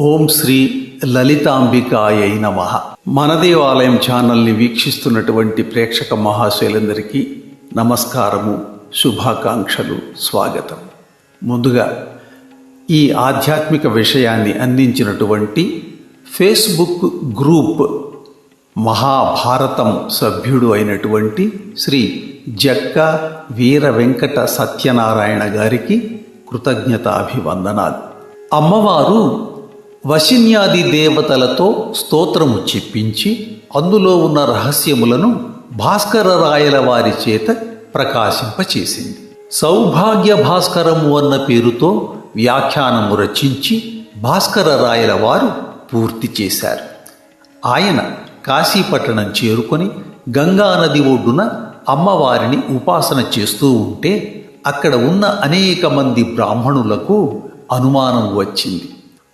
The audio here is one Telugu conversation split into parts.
ఓం శ్రీ లలితాంబికాయ నమ. మన దేవాలయం ఛానల్ని వీక్షిస్తున్నటువంటి ప్రేక్షక మహాశైలందరికీ నమస్కారము శుభాకాంక్షలు స్వాగతం. ముందుగా ఈ ఆధ్యాత్మిక విషయాన్ని అందించినటువంటి ఫేస్బుక్ గ్రూప్ మహాభారతం సభ్యుడు అయినటువంటి శ్రీ జక్క వీర వెంకట సత్యనారాయణ గారికి కృతజ్ఞతాభివందనాలు. అమ్మవారు వశిన్యాది దేవతలతో స్తోత్రము చెప్పించి అందులో ఉన్న రహస్యములను భాస్కర రాయల వారి చేత ప్రకాశింపచేసింది. సౌభాగ్య భాస్కరము అన్న పేరుతో వ్యాఖ్యానము రచించి భాస్కర రాయల వారు పూర్తి చేశారు. ఆయన కాశీపట్టణం చేరుకొని గంగా నది ఒడ్డున అమ్మవారిని ఉపాసన చేస్తూ ఉంటే అక్కడ ఉన్న అనేక మంది బ్రాహ్మణులకు అనుమానం వచ్చింది.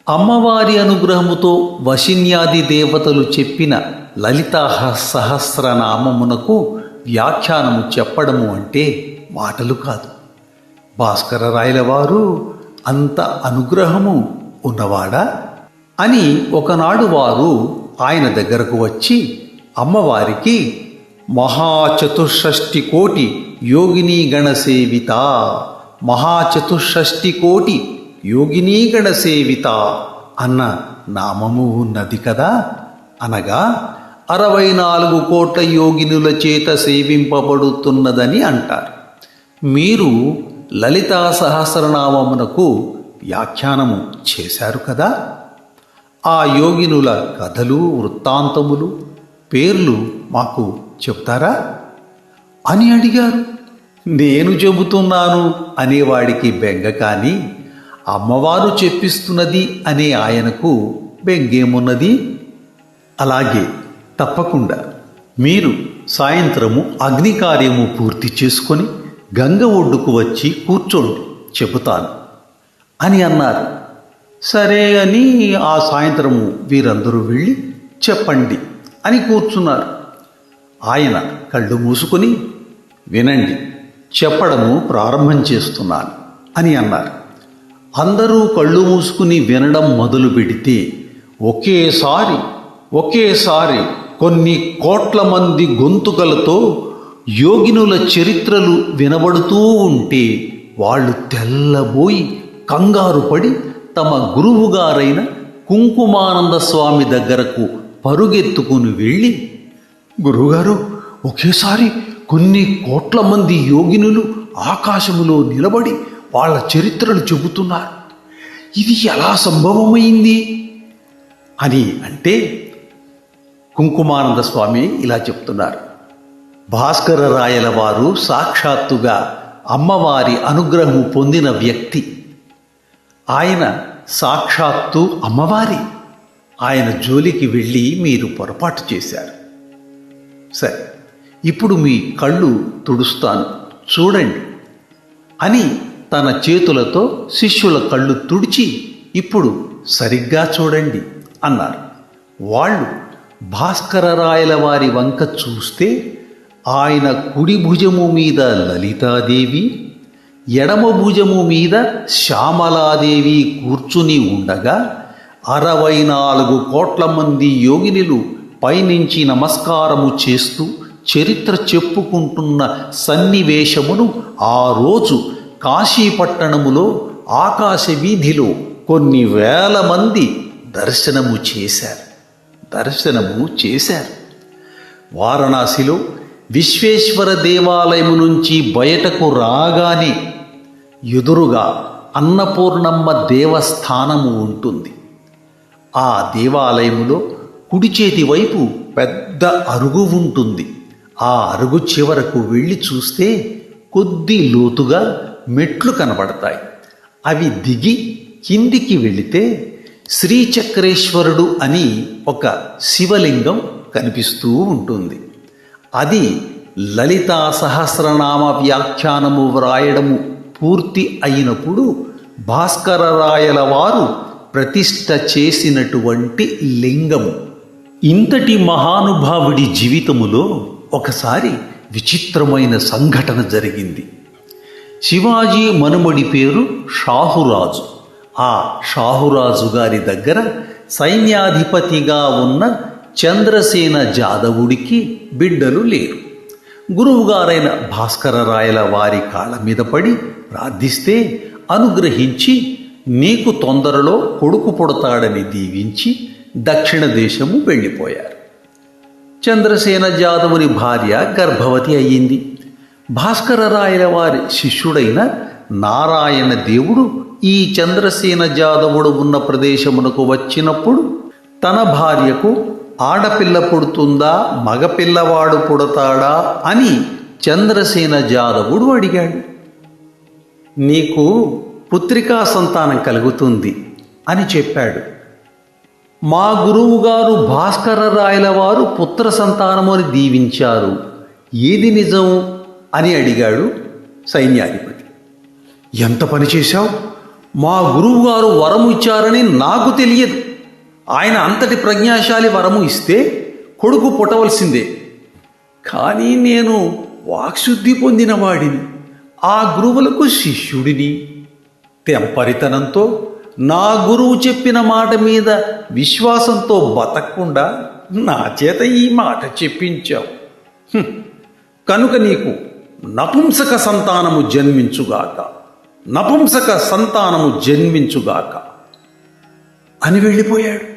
అమ్మవారి అనుగ్రహముతో వశిన్యాది దేవతలు చెప్పిన లలితా సహస్రనామమునకు వ్యాఖ్యానము చెప్పడము అంటే మాటలు కాదు. భాస్కర రాయల వారు అంత అనుగ్రహము ఉన్నవాడా? అని ఒకనాడు వారు ఆయన దగ్గరకు వచ్చి అమ్మవారికి మహాచతుషష్టి కోటి యోగిని గణసేవిత మహాచతుషష్టి కోటి యోగినీగణ సేవిత అన్న నామము ఉన్నది కదా? అనగా అరవై నాలుగు కోట్ల యోగినుల చేత సేవింపబడుతున్నదని అంటారు. మీరు లలితా సహస్రనామమునకు వ్యాఖ్యానము చేశారు కదా? ఆ యోగినుల కథలు వృత్తాంతములు పేర్లు మాకు చెప్తారా? అని అడిగారు. నేను చెబుతున్నాను అనేవాడికి బెంగ కానీ అమ్మవారు చెప్పిస్తున్నది అనే ఆయనకు బెంగేమున్నది? అలాగే తప్పకుండా. మీరు సాయంత్రము అగ్ని కార్యము పూర్తి చేసుకొని గంగ ఒడ్డుకు వచ్చి కూర్చోండి చెబుతాను. అని అన్నారు. సరే అని ఆ సాయంత్రము వీరందరూ వెళ్ళి చెప్పండి అని కూర్చున్నారు. ఆయన కళ్ళు మూసుకొని వినండి చెప్పడము ప్రారంభం చేస్తున్నాను అని అన్నారు. అందరూ కళ్ళు మూసుకుని వినడం మొదలు పెడితే ఒకేసారి ఒకేసారి కొన్ని కోట్ల మంది గొంతుకలతో యోగినుల చరిత్రలు వినబడుతూ ఉంటే వాళ్ళు తెల్లబోయి కంగారు పడి తమ గురువుగారైన కుంకుమానంద స్వామి దగ్గరకు పరుగెత్తుకుని వెళ్ళి గురువుగారు ఒకేసారి కొన్ని కోట్ల మంది యోగినులు ఆకాశములో నిలబడి వాళ్ళ చరిత్రలు చెబుతున్నారు. ఇది ఎలా సంభవమైంది? అని అంటే కుంకుమానంద స్వామి ఇలా చెప్తున్నారు. భాస్కర రాయల వారు సాక్షాత్తుగా అమ్మవారి అనుగ్రహం పొందిన వ్యక్తి. ఆయన సాక్షాత్తు అమ్మవారి. ఆయన జోలికి వెళ్ళి మీరు పొరపాటు చేశారు. సరే ఇప్పుడు మీ కళ్ళు తుడుస్తాను. చూడండి. అని తన చేతులతో శిష్యుల కళ్ళు తుడిచి ఇప్పుడు సరిగ్గా చూడండి అన్నారు. వాళ్ళు భాస్కరరాయల వారి వంక చూస్తే ఆయన కుడి భుజము మీద లలితాదేవి ఎడమ భుజము మీద శ్యామలాదేవి కూర్చుని ఉండగా అరవై నాలుగు కోట్ల మంది యోగినులు పైనుంచి నమస్కారము చేస్తూ చరిత్ర చెప్పుకుంటున్న సన్నివేశమును ఆ రోజు కాశీపట్టణములో ఆకాశ వీధిలో కొన్ని వేల మంది దర్శనము చేశారు. దర్శనము చేశారు. వారణాసిలో విశ్వేశ్వర దేవాలయము నుంచి బయటకు రాగానే ఎదురుగా అన్నపూర్ణమ్మ దేవస్థానము ఉంటుంది. ఆ దేవాలయములో కుడి చేతి వైపు పెద్ద అరుగు ఉంటుంది. ఆ అరుగు చివరకు వెళ్ళి చూస్తే కొద్ది లోతుగా మెట్లు కనబడతాయి. అవి దిగి కిందికి వెళితే శ్రీచక్రేశ్వరుడు అని ఒక శివలింగం కనిపిస్తూ ఉంటుంది. అది లలితా సహస్రనామ వ్యాఖ్యానము వ్రాయడము పూర్తి అయినప్పుడు భాస్కరరాయల వారు ప్రతిష్ట చేసినటువంటి లింగము ఇంతటి మహానుభావుడి జీవితములో ఒకసారి విచిత్రమైన సంఘటన జరిగింది. శివాజీ మనుమడి పేరు షాహురాజు. ఆ షాహురాజు గారి దగ్గర సైన్యాధిపతిగా ఉన్న చంద్రసేన జాదవుడికి బిడ్డలు లేరు. గురువుగారైన భాస్కరరాయల వారి కాళ్ళ మీద పడి ప్రార్థిస్తే అనుగ్రహించి నీకు తొందరలో కొడుకు పుడతాడని దీవించి దక్షిణ దేశము వెళ్ళిపోయారు. చంద్రసేన జాదవుని భార్య గర్భవతి అయ్యింది. భాస్కరరాయల వారి శిష్యుడైన నారాయణ దేవుడు ఈ చంద్రసేన జాదవుడు ఉన్న ప్రదేశమునకు వచ్చినప్పుడు తన భార్యకు ఆడపిల్ల పుడుతుందా మగపిల్లవాడు పుడతాడా అని చంద్రసేన జాదవుడు అడిగాడు. నీకు పుత్రికా సంతానం కలుగుతుంది అని చెప్పాడు. మా గురువుగారు భాస్కరరాయల వారు పుత్ర సంతానముని దీవించారు. ఏది నిజం? అని అడిగాడు సైన్యాధిపతి. ఎంత పని చేశావు? మా గురువుగారు వరము ఇచ్చారని నాకు తెలియదు. ఆయన అంతటి ప్రజ్ఞాశాలి వరము ఇస్తే కొడుకు పుట్టవలసిందే. కానీ నేను వాక్శుద్ధి పొందినవాడిని ఆ గురువులకు శిష్యుడిని. తెంపరితనంతో నా గురువు చెప్పిన మాట మీద విశ్వాసంతో బతకకుండా నా చేత ఈ మాట చెప్పించావు. కనుక నీకు నపుంసక సంతానము జన్మించుగాక. నపుంసక సంతానము జన్మించుగాక. అని వెళ్ళిపోయాడు.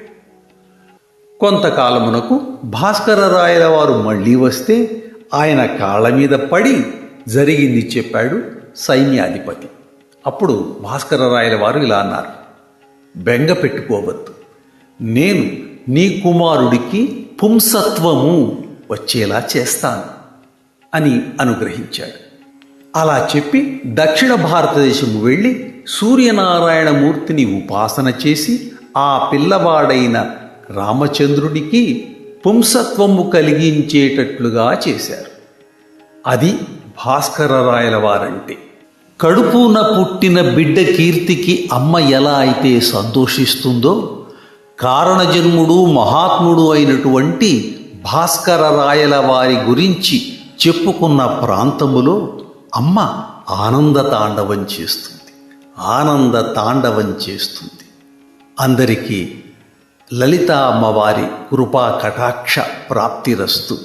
కొంతకాలమునకు భాస్కరరాయల వారు మళ్ళీ వస్తే ఆయన కాళ్ళ మీద పడి జరిగింది చెప్పాడు సైన్యాధిపతి. అప్పుడు భాస్కరరాయల వారు ఇలా అన్నారు. బెంగ పెట్టుకోవద్దు. నేను నీ కుమారుడికి పుంసత్వము వచ్చేలా చేస్తాను. అని అనుగ్రహించాడు. అలా చెప్పి దక్షిణ భారతదేశం వెళ్ళి సూర్యనారాయణమూర్తిని ఉపాసన చేసి ఆ పిల్లవాడైన రామచంద్రుడికి పుంసత్వము కలిగించేటట్లుగా చేశారు. అది భాస్కరరాయల వారంటే. కడుపున పుట్టిన బిడ్డ కీర్తికి అమ్మ ఎలా అయితే సంతోషిస్తుందో కారణజన్ముడు మహాత్ముడు అయినటువంటి భాస్కరరాయల వారి గురించి చెప్పుకున్న ప్రాంతములో అమ్మ ఆనంద తాండవం చేస్తుంది. ఆనంద తాండవం చేస్తుంది. అందరికీ లలిత అమ్మవారి కృపా కటాక్ష ప్రాప్తిరస్తు